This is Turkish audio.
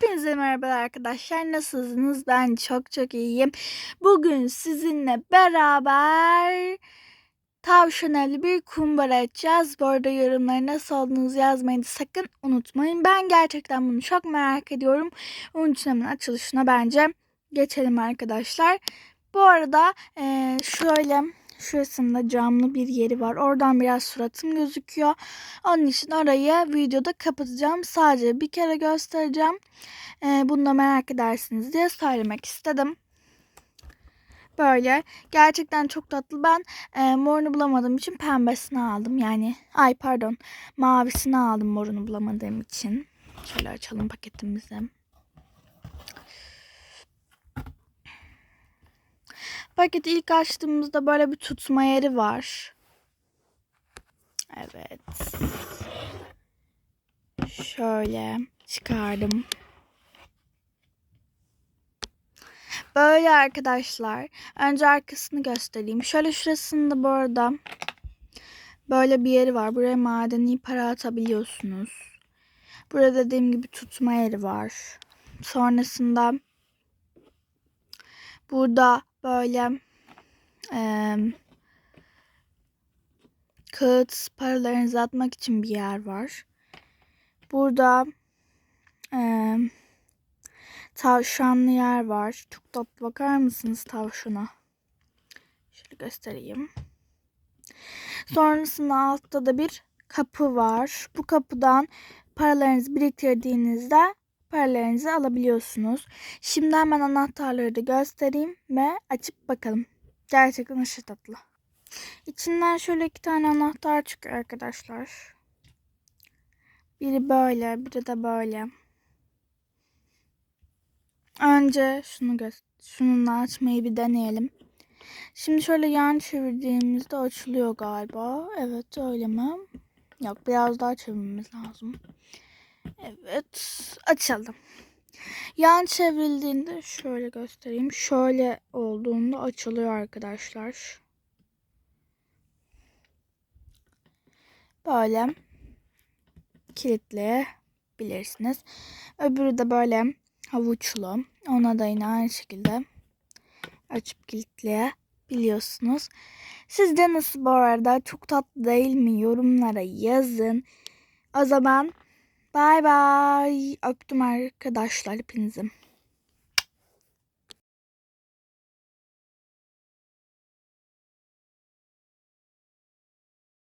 Hepinize merhaba arkadaşlar. Nasılsınız? Ben çok çok iyiyim. Bugün sizinle beraber tavşanalı bir kumbara açacağız. Bu arada yorumları nasıl olduğunuzu yazmayı sakın unutmayın. Ben gerçekten bunu çok merak ediyorum. Onun için hemen açılışına bence geçelim arkadaşlar. Bu arada şöyle şurasında camlı bir yeri var. Oradan biraz suratım gözüküyor. Onun için orayı videoda kapatacağım. Sadece bir kere göstereceğim. Ee, bunu da merak edersiniz diye söylemek istedim. Böyle. Gerçekten çok tatlı. Ben e, morunu bulamadığım için pembesini aldım. Yani ay pardon mavisini aldım morunu bulamadığım için. Şöyle açalım paketimizi. Paketi ilk açtığımızda böyle bir tutma yeri var. Evet. Şöyle çıkardım. Böyle arkadaşlar. Önce arkasını göstereyim. Şöyle şurasında bu arada böyle bir yeri var. Buraya madeni para atabiliyorsunuz. Burada dediğim gibi tutma yeri var. Sonrasında burada böyle eee kağıt paralarınızı atmak için bir yer var. Burada eee tavşanlı yer var. Çok tatlı bakar mısınız tavşana? Şöyle göstereyim. Sonrasında altta da bir kapı var. Bu kapıdan paralarınızı biriktirdiğinizde paralarınızı alabiliyorsunuz. Şimdi hemen anahtarları da göstereyim ve açıp bakalım. Gerçekten aşırı tatlı. İçinden şöyle iki tane anahtar çıkıyor arkadaşlar. Biri böyle, biri de böyle. Önce şunu şununla açmayı bir deneyelim. Şimdi şöyle yan çevirdiğimizde açılıyor galiba. Evet öyle mi? Yok biraz daha çevirmemiz lazım. Evet açalım. Yan çevrildiğinde şöyle göstereyim. Şöyle olduğunda açılıyor arkadaşlar. Böyle kilitleyebilirsiniz. Öbürü de böyle havuçlu. Ona da yine aynı şekilde açıp kilitleyebiliyorsunuz. Sizce nasıl bu arada? Çok tatlı değil mi? Yorumlara yazın. O zaman bay bay. Öptüm arkadaşlar hepinizi.